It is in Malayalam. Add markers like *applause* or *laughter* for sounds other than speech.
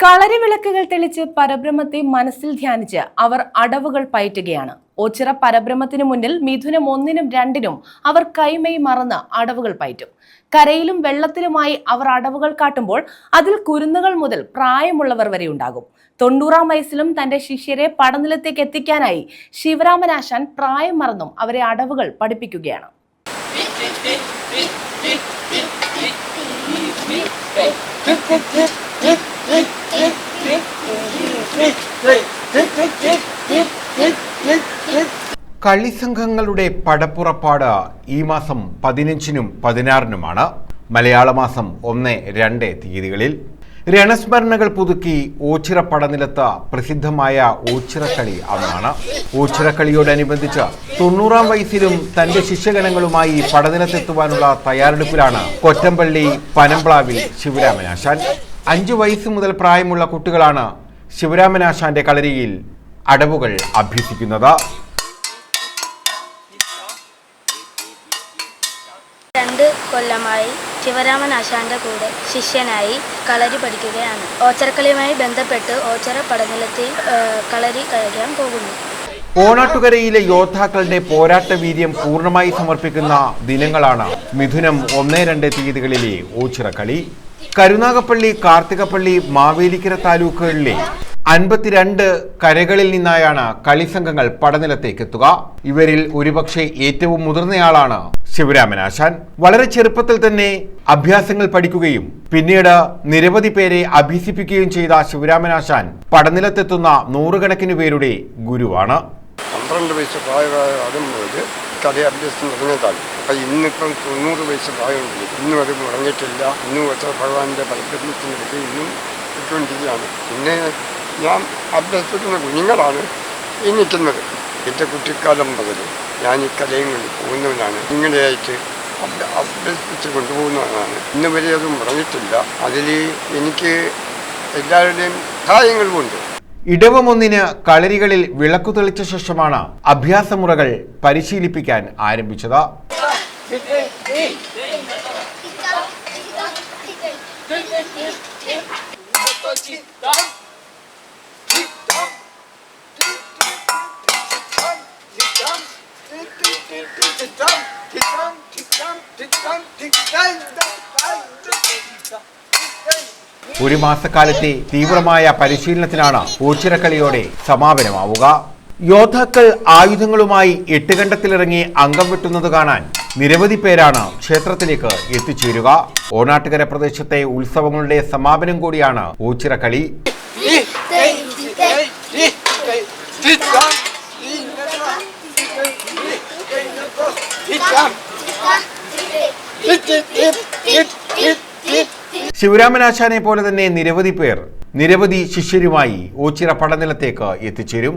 കളരി വിളക്കുകൾ തെളിച്ച് പരബ്രഹ്മത്തെ മനസ്സിൽ ധ്യാനിച്ച് അവർ അടവുകൾ പയറ്റുകയാണ്. ഓച്ചിറ പരബ്രഹ്മത്തിനു മുന്നിൽ മിഥുനം ഒന്നിനും രണ്ടിനും അവർ കൈമൈ മറന്ന് അടവുകൾ പയറ്റും. കരയിലും വെള്ളത്തിലുമായി അവർ അടവുകൾ കാട്ടുമ്പോൾ അതിൽ കുരുന്നുകൾ മുതൽ പ്രായമുള്ളവർ വരെ ഉണ്ടാകും. തൊണ്ണൂറാം വയസ്സിലും തന്റെ ശിഷ്യരെ പടനിലത്തേക്ക് എത്തിക്കാനായി ശിവരാമനാശാൻ പ്രായം മറന്നും അവരെ അടവുകൾ പഠിപ്പിക്കുകയാണ്. *laughs* കളിസംഘങ്ങളുടെ പടപ്പുറപ്പാട് ഈ മാസം പതിനഞ്ചിനും പതിനാറിനുമാണ്. മലയാള മാസം ഒന്ന് രണ്ട് തീയതികളിൽ. രണസ്മരണകൾ പുതുക്കി ഓച്ചിറ പടനിലത്ത് പ്രസിദ്ധമായ ഓച്ചിറക്കളി അന്നാണ്. ഓച്ചിറക്കളിയോടനുബന്ധിച്ച് തൊണ്ണൂറാം വയസ്സിലും തന്റെ ശിഷ്യഗണങ്ങളുമായി പടനിലത്തെത്തുവാനുള്ള തയ്യാറെടുപ്പിലാണ് കൊറ്റമ്പള്ളി പനമ്പ്ലാവിൽ ശിവരാമനാശാൻ. അഞ്ചു വയസ്സ് മുതൽ പ്രായമുള്ള കുട്ടികളാണ് ശിവരാമനാശാന്റെ കളരിയിൽ അടവുകൾ അഭ്യസിക്കുന്നത്. രണ്ട് കൊല്ലമായി ശിവരാമൻ ആശാന്റെ കൂടെ ശിഷ്യനായി കളരി പഠിക്കുകയാണ്. ഓച്ചറക്കളിയുമായി ബന്ധപ്പെട്ട് ഓച്ചറ പഠനത്തിൽ കളരി കഴിക്കാൻ പോകുന്നു. ഓണാട്ടുകരയിലെ യോദ്ധാക്കളുടെ പോരാട്ട വീര്യം പൂർണമായി സമർപ്പിക്കുന്ന ദിനങ്ങളാണ് മിഥുനം ഒന്ന് രണ്ട് തീയതികളിലെ ഓച്ചിറക്കളി. കരുനാഗപ്പള്ളി കാർത്തികപ്പള്ളി മാവേലിക്കര താലൂക്കുകളിലെ അൻപത്തിരണ്ട് കരകളിൽ നിന്നായാണ് കളിസംഘങ്ങൾ പടനിലത്തേക്ക് എത്തുക ഇവരിൽ ഒരുപക്ഷെ ഏറ്റവും മുതിർന്നയാളാണ് ശിവരാമനാശാൻ വളരെ ചെറുപ്പത്തിൽ തന്നെ അഭ്യാസങ്ങൾ പഠിക്കുകയും പിന്നീട് നിരവധി പേരെ അഭ്യസിപ്പിക്കുകയും ചെയ്ത ശിവരാമനാശാൻ പടനിലത്തെത്തുന്ന നൂറുകണക്കിന് പേരുടെ ഗുരുവാണ്. പന്ത്രണ്ട് വയസ്സ് പ്രായമായ ആദ്യം മുതൽ കളി അഭ്യസം തുടങ്ങിയതാണ് അപ്പം ഇന്നിപ്പം തൊണ്ണൂറ് വയസ്സ് പ്രായമുണ്ട് ഇന്നും അത് മുടങ്ങിയിട്ടില്ല. ഇന്നും എത്ര ഭഗവാന്റെ പരിഗ്രഹത്തിനിടയ്ക്ക് ഇന്നും ഇട്ടുകൊണ്ടിരിക്കുകയാണ്. പിന്നെ ഞാൻ അഭ്യസിക്കുന്ന കുഞ്ഞുങ്ങളാണ് ഈ നിൽക്കുന്നത്. എന്റെ കുട്ടിക്കാലം മുതൽ ഞാൻ ഈ കലയും കൊണ്ട് പോകുന്നവനാണ്. ഇങ്ങനെയായിട്ട് അഭ്യ- അഭ്യസിപ്പിച്ച് കൊണ്ടുപോകുന്നവനാണ്. ഇന്ന് വരെ അത് മുടങ്ങിയിട്ടില്ല. അതിൽ എനിക്ക് എല്ലാവരുടെയും സഹായങ്ങളുമുണ്ട് ഇടവമൊന്നിന് കളരികളിൽ വിളക്കു തെളിച്ച ശേഷമാണ് അഭ്യാസമുറകൾ പരിശീലിപ്പിക്കാൻ ആരംഭിച്ചത് ഒരു മാസക്കാലത്തെ തീവ്രമായ പരിശീലനത്തിനാണ് പൂച്ചിരക്കളിയോടെ സമാപനമാവുക യോദ്ധാക്കൾ ആയുധങ്ങളുമായി എട്ടുകണ്ടത്തിലിറങ്ങി അംഗം വെട്ടുന്നത് കാണാൻ നിരവധി പേരാണ് ക്ഷേത്രത്തിലേക്ക് എത്തിച്ചേരുക ഓണാട്ടുകര പ്രദേശത്തെ ഉത്സവങ്ങളുടെ സമാപനം കൂടിയാണ് ഓച്ചിറക്കളി ശിവരാമനാശാനെ പോലെ തന്നെ നിരവധി പേർ നിരവധി ശിഷ്യരുമായി ഓച്ചിറ പടനിലത്തേക്ക് എത്തിച്ചേരും